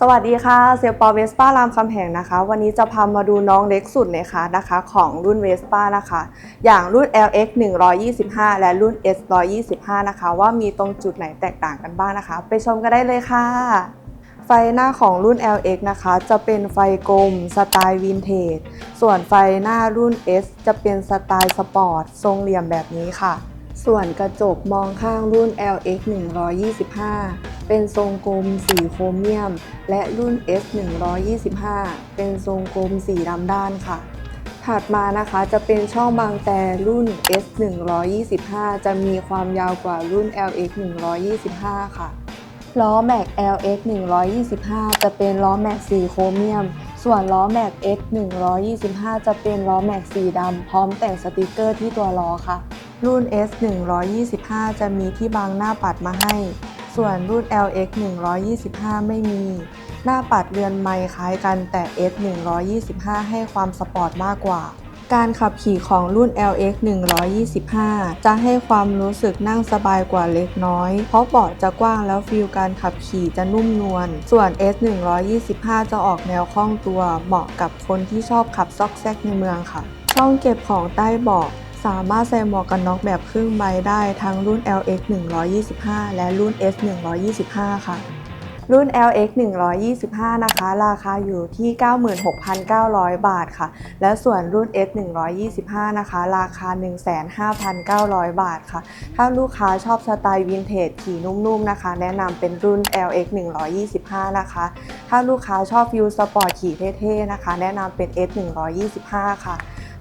สวัสดีค่ะ เซลปอเวสป้ารามคำแหงนะคะ วันนี้จะพามาดูน้องเล็กสุดเลยค่ะนะคะ ของรุ่นเวสป้านะคะ อย่างรุ่น LX 125 และรุ่น S 125 นะคะ ว่ามีตรงจุดไหนแตกต่างกันบ้างนะคะ ไปชมกันได้เลยค่ะ ไฟหน้าของรุ่น LX นะคะ จะเป็นไฟกลม สไตล์วินเทจ ส่วนไฟหน้ารุ่น S จะเป็นสไตล์สปอร์ต ทรงเหลี่ยมแบบนี้ค่ะ ส่วนกระจกมองข้างรุ่น LX 125 เป็นทรงกลมสีโครเมียม และรุ่น S 125 เป็นทรงกลมสีดำด้านค่ะ ถัดมานะคะจะเป็นช่องบางแต่รุ่น S 125 จะมีความยาวกว่ารุ่น LX 125 ค่ะล้อแม็ก LX 125 จะเป็นล้อแม็กสีโครเมียม ส่วนล้อแม็ก X 125 จะเป็นล้อแม็กสีดำพร้อมแต่งสติกเกอร์ที่ตัวล้อค่ะ รุ่น S 125 จะมีที่บังหน้าปัดมาให้ ส่วนรุ่น LX 125 ไม่มี หน้าปัดเรือนไม้คล้ายกันแต่ S 125 ให้ความสปอร์ตมากกว่า การขับขี่ของรุ่น LX 125 จะให้ความรู้สึกนั่งสบายกว่าเล็กน้อย เพราะเบาะจะกว้างแล้วฟีลการขับขี่จะนุ่มนวล ส่วน S 125 จะออกแนวคล่องตัว เหมาะกับคนที่ชอบขับซอกแซกในเมืองค่ะ ช่องเก็บของใต้เบาะ สามารถใส่หมวกกันน็อกแบบครึ่งใบได้ทั้งรุ่น LX 125 และรุ่น S 125 ค่ะ รุ่น LX 125 นะคะ ราคาอยู่ที่ 96,900 บาทค่ะ และส่วนรุ่น S 125 นะคะ ราคา 15,900 บาทค่ะ ถ้าลูกค้าชอบสไตล์วินเทจขี่นุ่มๆนะคะ แนะนำเป็นรุ่น LX 125 นะคะ ถ้าลูกค้าชอบฟิวสปอร์ตขี่เท่ๆนะคะ แนะนำเป็น S 125 ค่ะ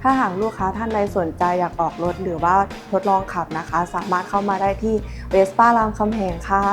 ถ้าหากลูกค้าท่านใดสนใจอยากออกรถหรือว่าทดลองขับนะคะ สามารถเข้ามาได้ที่เวสป้ารามคำแหงค่ะ